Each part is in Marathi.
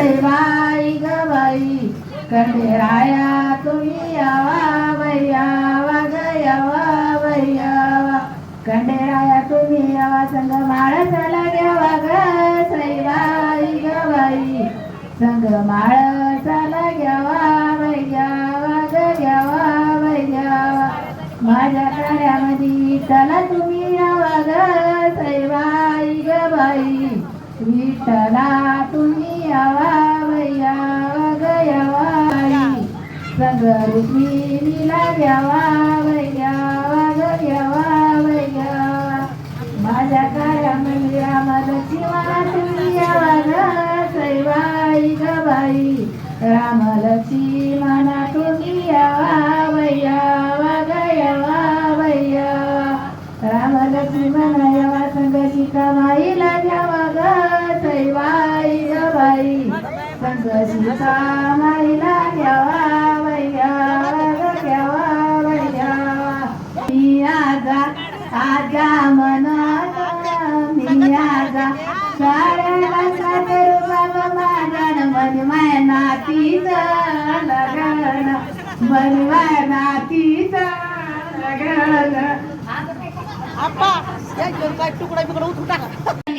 रे बाई ग बाई कंडेराया तुम्ही यावा बाई वा ग यावा बाई यावा. कंडेराया तुम्ही यावा संग माळसाला घ्यावा ग सैबाई ग बाई संग माळसाला घ्यावा बाई घ्यावा ग घ्यावा बाई माझ्या कार्यामध्ये चला तुम्ही यावा ग सैबाई ग बाई विठला तुम्ही यावा बाई यावा ग यावा बाई संग रुक्मिणीला घ्यावा बाई घ्यावा ग घ्यावा बाई घ्यावा माझ्या कार्यामध्ये रामलक्ष्मणा तुम्ही यावा ग सैबाई ग लक्ष्मी संग सीतामाईला घ्यावा बाई घ्यावा मी आजा आजा म्हणत मी आजा साऱ्याला सादर माझ्या मन माय नातीच लगन मन लगन आप्पा या काय तुकडा बिकडा उठून टाका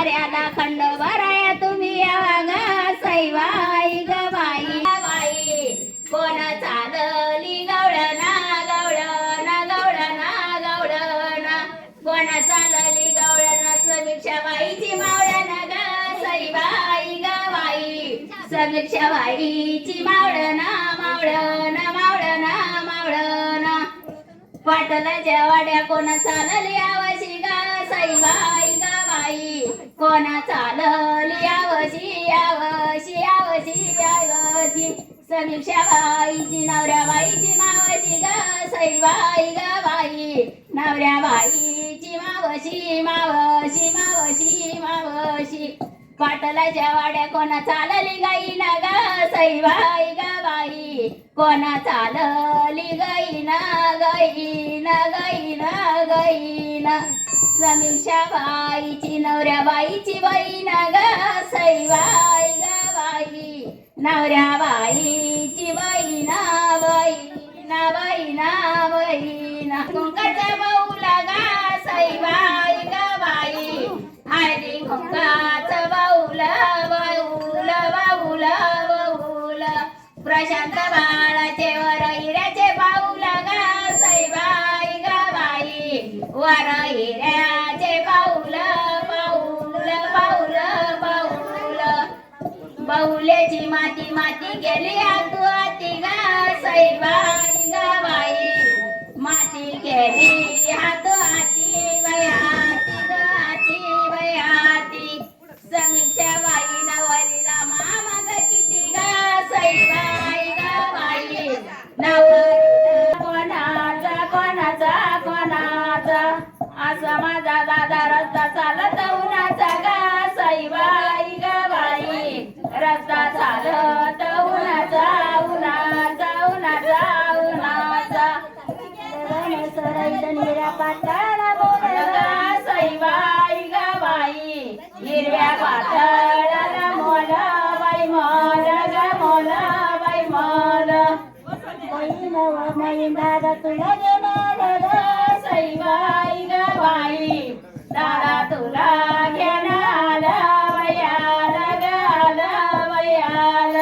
माझ्या कार्याला खंड भराया तुम्ही यावा सैवाई ग बाई. कोण चालली गवळणा गवळणा गवळणा गवळणा. कोण चालली गवळणा समीक्षा बाईची मावळण ग सैबाई ग समीक्षा बाईची मावळण मावळण मावळण मावळण. पाटलाच्या वाड्या कोण चालली आवशी ग सईबाई ग बाई. कोणा चालली यावशी यावशी यावशी यावशी समीक्षा बाईची नवऱ्या बाईची मावशी ग सईबाई ग बाई. नवऱ्या बाईची मावशी मावशी मावशी मावशी. पाटलाच्या वाड्या कोणा चालली गाई ना ग सईबाई ग बाई कोणा चालली गाई ना गाई ना गाई ना गाई ना समीक्षा बाईची नवऱ्या बाईची बाई ना ग सईबाई ग बाई नवऱ्या बाईची बाई ना बाई ना बाई ना बाई शांत बाळाचे वर हिऱ्याचे बाऊल गा सैबाई ग बाई. वर हिऱ्याचे पाऊल पाऊल पाऊल बाऊलेची माती माती गेली आतू आती ग सैबाई ग बाई. माती गेली आलं वयाल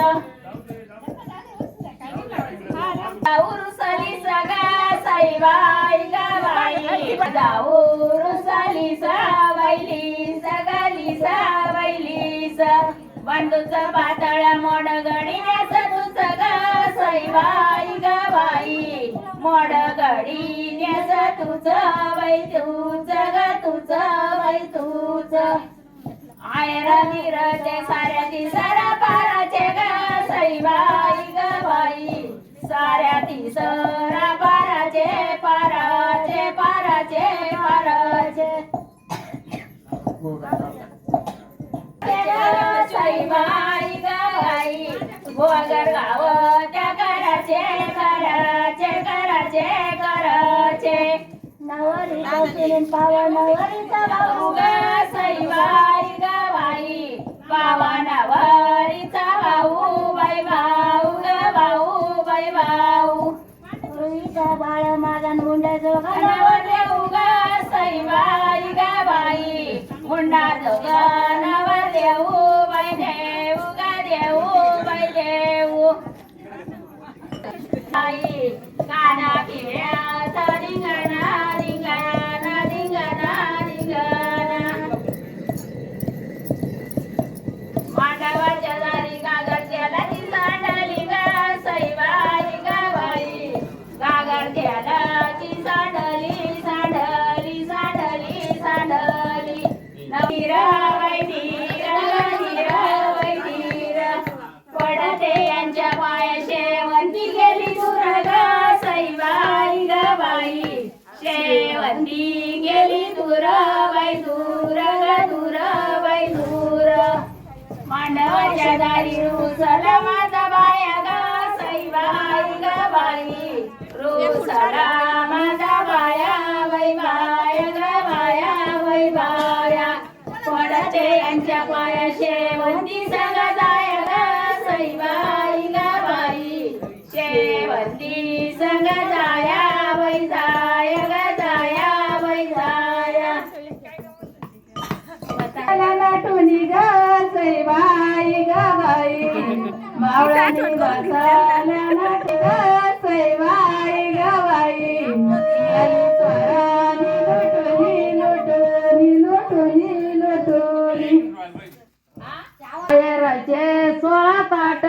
उरुसली सगा सईबाई ग बाई पातळ मोड गडीण्यास तुझ ग ग बाई. मोड गडीण्यास तुझ बाई तुझ ग तुझ वै तुझ. आयर निरते साऱ्या ती सारा पाराचे ग सईबाई ग बाई. साऱ्या ती सरा पाराचे पाराचे पाराचे. पाराचे सईबाई ग बाई गोगर गाव त्या कराचे कराचे कराचे कराचे नवरी कौशिलीन पावा नवरीचा भाऊ. ग सईबाई ग बाई पावा नवरीचा भाऊ बाई भाऊ ग भाऊ बाई भाऊ रुईचा बाळ माझा मुंडा मांडवाच्या मावळानी बसाला नाट ग सईबाई ग बाई आणि स्वरानी रचे सोळा ताट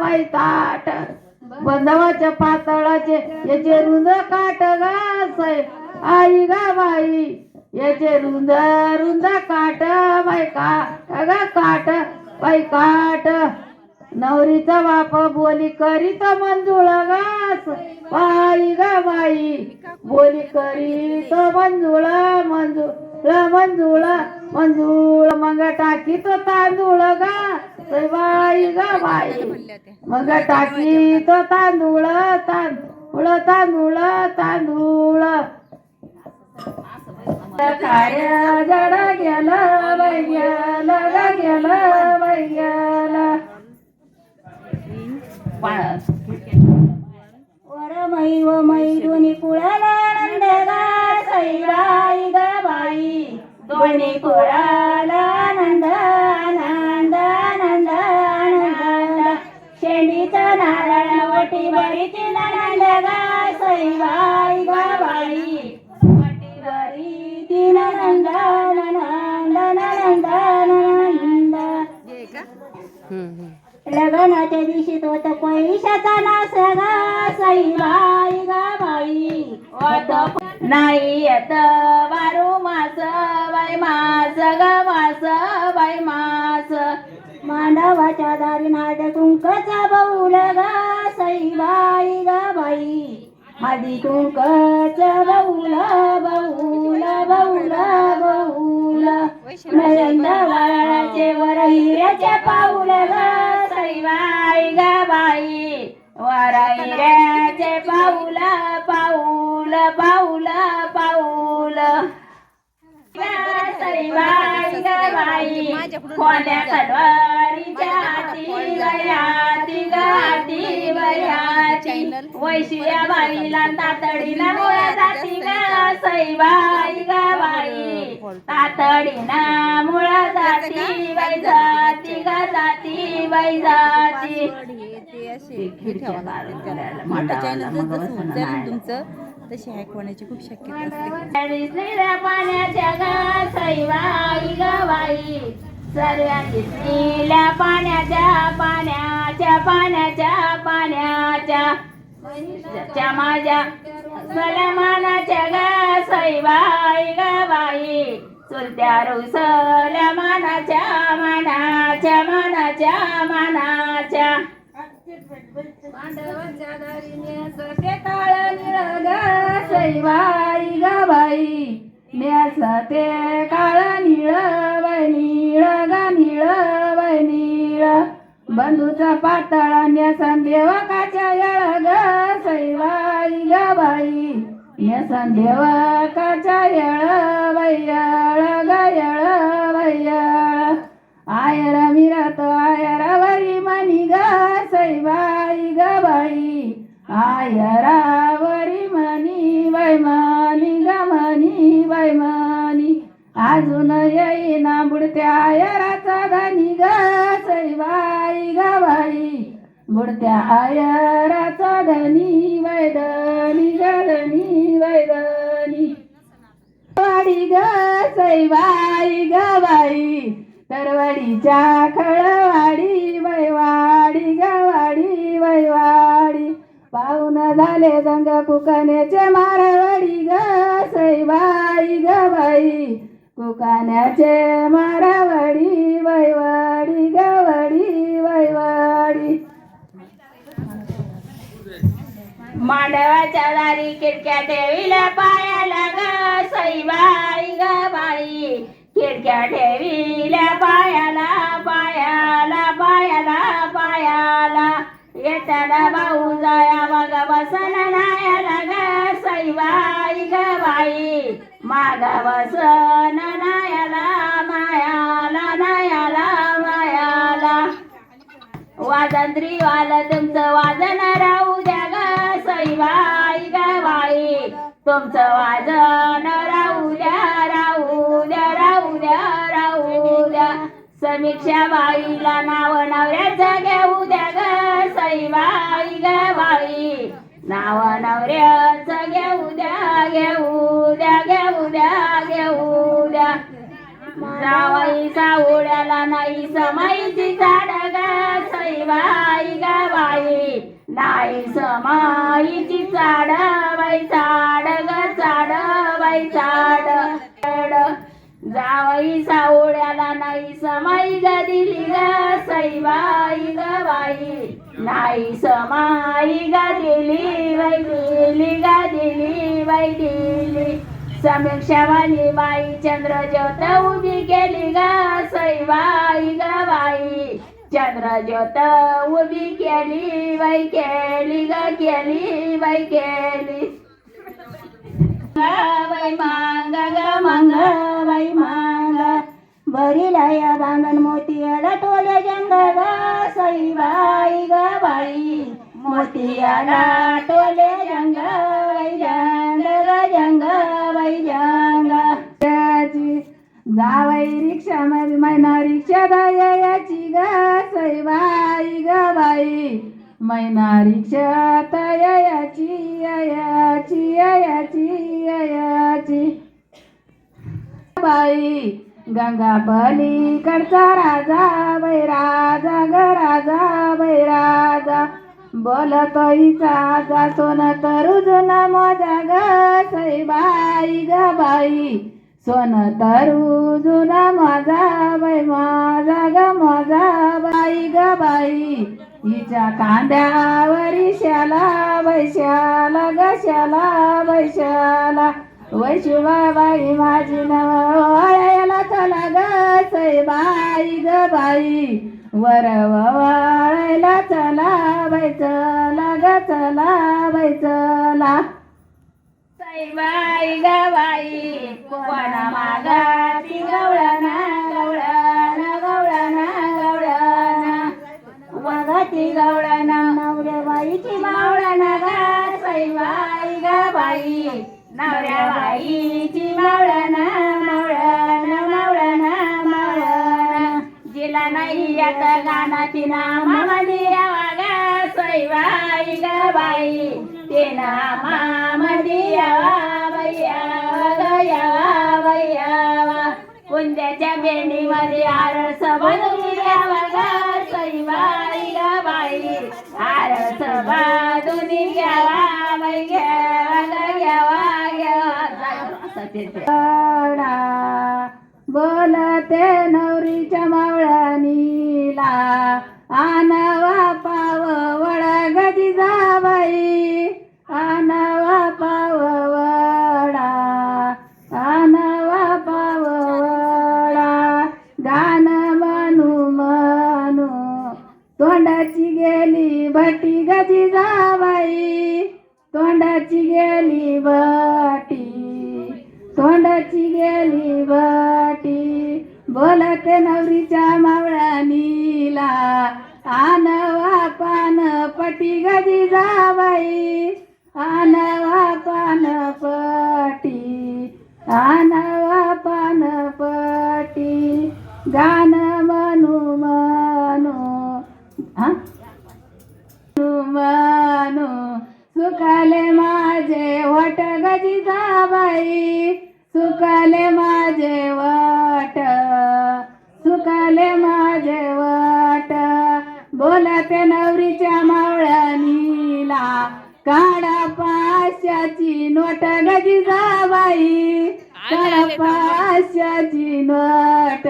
बाई ताट बंधवाच्या पातळाचे याचे रुंद काट ग सै आई ग बाई याचे रुंद रुंद काट बाई काट पैकाट नवरीचा बाप बोली करीत मंजुळ गास बाई गा बाई बोली करीत मंजुळ मंजुळ मंजुळ मंजुळ मग टाकीत तांदूळ गा बाई गा बाई मग टाकीत तांदूळ तांदूळ तांदूळ तांदूळ. काय जडा गेला बाई गेलं गेला गेलं वरमई व मै दोन्ही कुळाला आनंद गा सईबाई ग बाई. दोन्ही कुळाला आनंद आनंद आनंद आनंद शेंडीचा नारळ वटी बरीची ननंद गा सईबाई ग बाई. लग्नाच्या दिवशी तो तर पैशाचा नास गा सईबाई गा बाई नाही येत बारू मास बाई मास ग मास बाई मास. मांडवाच्या दारी नाट कुंकचा बौल गा सईबाई गा बाई. आधी कुंकच बहुला बहुला बहुला बहुला. नयंद वर हिऱ्याचे पाऊल सैवाई गा बाई वर हिऱ्याचे पाऊल पाऊल पाऊल पाऊल. ग बाई कोण्या कलवारीच्या हाती गयाती गाती बयाती वैशिया बाईला तातडीला मुळा जाती ग सईबाई ग बाई तातडीना मुळा जाती बाई जाती ग जाती बाई जाती तुमचं तशी ऐकवण्याची खूप शक्यता पाण्याच्या ग सईबाई पाण्याच्या पाण्याच्या पाण्याच्या पाण्याच्या. च्या माझ्या सलमानाच्या ग सईबाई ग बाई चुलत्या रुसल्या मानाच्या मानाच्या मानाच्या मानाच्या. पांडवांच्या दारीने सते काळ निळ ग ग बाई काळ निळ बाई निळ ग निळ बाई निळ बंधूचा पातळा न्यासन देवकाच्या येळ ग सैवाई ग बाई. न्यासन देवकाच्या येळ वैयळ ग येळ. वैयळ आयर मिरत आयर सैबाई ग बाई. आयरावरी मनी वैमनी ग मनी वैमनी. अजून येईना बुडत्या आयराचा धनी ग सैबाई ग बाई. बुडत्या आयराचा धनी वैदनी ग धनी वैदनी वाडी ग सैबाई ग बाई. तरवडीच्या खळवाडी वैवाडी गवाडी वाडी वैवाडी. पाहुण झाले दंग कुकण्याचे मारवाडी ग सैबाई ग बाई. कुकाण्याचे मारवाडी वैवाडी गवाडी वैवाडी. मांडवाच्या दारी खिडक्या देवीला पायाला ग सईबाई ग बाई. खिडक्या ठेविल्या पायाला पायाला पायाला पायाला येताना भाऊ जाया मग बसन नायाला ग सईबाई ग बाई. माग बसन नायाला मायाला नायाला मायाला. वादंत्री वाल तुमचं वादन राहू द्या ग सईबाई ग बाई. तुमचं वादन राहू समीक्षा बाईला नाव नवऱ्याचं घेऊ द्या ग सईबाई ग बाई. नाव नवऱ्याचं घेऊ द्या घेऊ द्या घेऊ द्या घेऊ द्या. जावई सावड्याला नाही समाईची झाड ग सईबाई ग बाई. नाही समाईची झाड बाई झाड ग झाड बाई झाड. जावई सावड्याला नाही समाई ग दिली ग सईबाई ग बाई. नाही समाई ग दिली बाई दिली ग दिली बाई दिली समीक्षावाली बाई चंद्रज्योत उभी केली ग सईबाई ग बाई. चंद्रज्योत उभी केली बाई केली ग केली बाई केली बाई मांग ग मांग बाई मांग. बरी लाया बांगण मोतियाला टोल्या जंग ग सईबाई ग बाई. मोतियाला टोले जंग बाई जंग ग जंग बाई जंग. जावई रिक्षा मध्ये मैना रिक्षा दयाची ग सईबाई ग बाई. मैनारीच्या तयाची याची याची याची बाई गंगा पलीकडचा राजा बै राजा ग राजा बै राजा बोलतोईचा जा सोन तरुजून मोजा ग सईबाई ग बाई. सोन तरुजून माझा बाई माझा ग माझा बाई ग बाई. हिच्या कांद्यावरी शाला वैशाला ग शाला वैशुबाबाई माझी नवळ्याला चला ग बाई ग बाई. वर वळायला चला बाई चला ग चला बाई चला. सईबाई ग बाई कोणा मागाती गवळणा गवळणा? वाघाची गवळणा नवऱ्या बाईची मावळणा ग बाई ग बाई. नवऱ्या बाईची मावळणा मावळणा मावळणा मावळणा जिला नाही यात गाणाची तिना मंदिरा वागा ग सईबाई ग बाई. ते नामा यावा बाई यावा ग कुंद्याच्या बेंडीमध्ये आरस बनवली बांधून घ्यावा बाई घ्यावा घ्यावा घ्यावा. बोलते नवरीच्या मावळणीला. तोंडाची गेली वाटी. बोलत नवरीच्या मावळानीला आनवा पान पटी गजी जावाई. आनवा पान पटी आनवा पान पटी. गाण म्हणू म्हणू म्हणू सुखाले माझे वट गजी जावाई. सुकाले माझे वट सुकाले माझे वट. बोलते नवरीच्या मावळणीला काढा पाचशेची नोट गजी जाबाई काढा पाचशेची नोट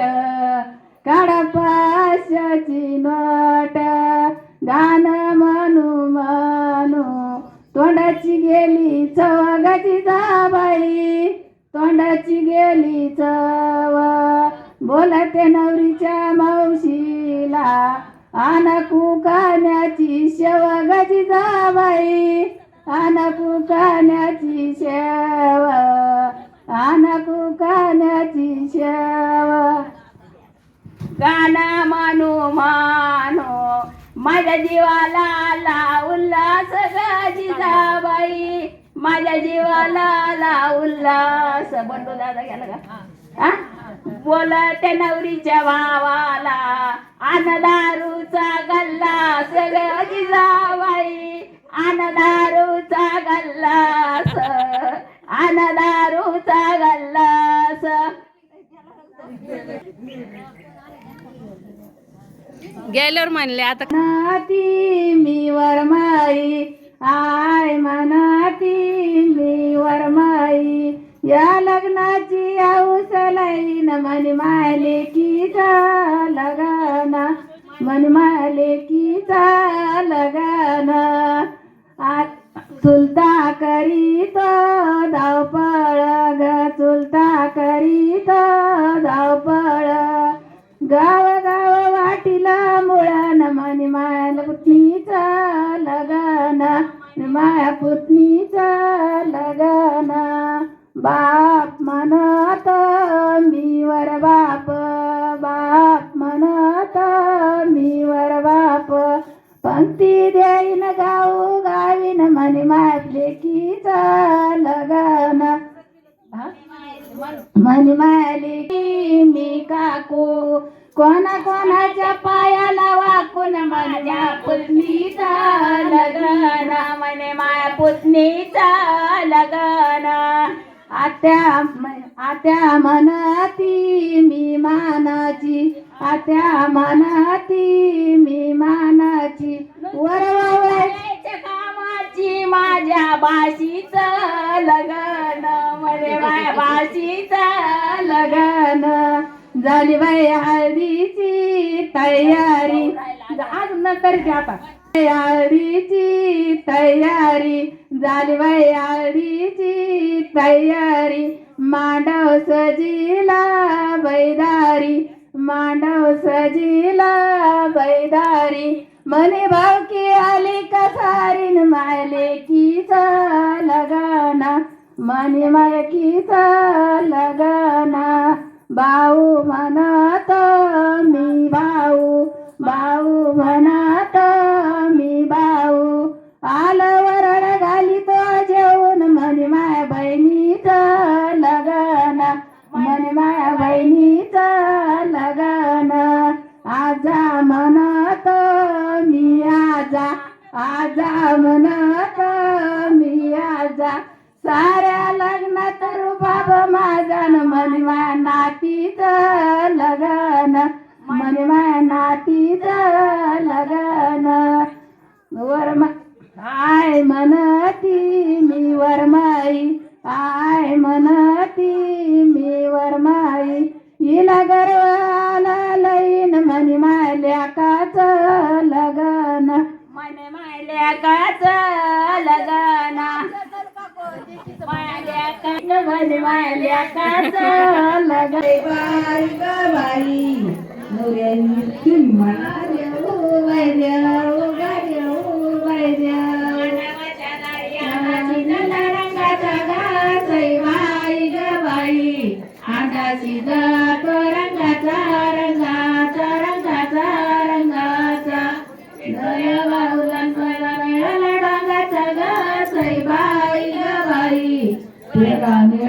काढा पाचशेची नोट. गाणं म्हणू म्हणू तोंडाची गेली चवगाची जाबाई तोंडाची गेली चव बोलते नवरीच्या मावशीला आन कुकाण्याची शेवगाची जाबाई. आन कुकाण्याची शेव आन कुकाण्याची शेव गाणं मानू मानो माझ्या जीवाला आला उल्हास गाजी जाबाई. माझ्या जीवाला आला उल्हास बंडू दादा गेला का हा? बोलते नवरीच्या भावाला आन दारूचा गल्ला सगळं जाबाई आन दारूचा गल्लास आन दारूचा गल्लास गेल्यावर म्हणले आता मनाती मी वरमाई. आय मनाती मन माले कीचा लगाना मन माले कीचा लगाना. आ- चुलता करीत धावपळ ग चुलता करीत धावपळ. गाव गाव वाटीला मुळान मनी माया पुतणीचा लगाना माया पुतणीचा लगाना. बा ಶಾಂತಿ बाशीच लगन झाली बाई हळदीची तयारी. आज नंतर आता. हळदीची तयारी झाली बाई हळदीची तयारी. मांडव सजीला बैदारी मांडव सजीला बैदारी. मने भावकी आली कसारीन मायले की लगाना? मने मायकीचा लगाना भाऊ म्हणत मी भाऊ भाऊ म्हणत मी भाऊ आलं टेका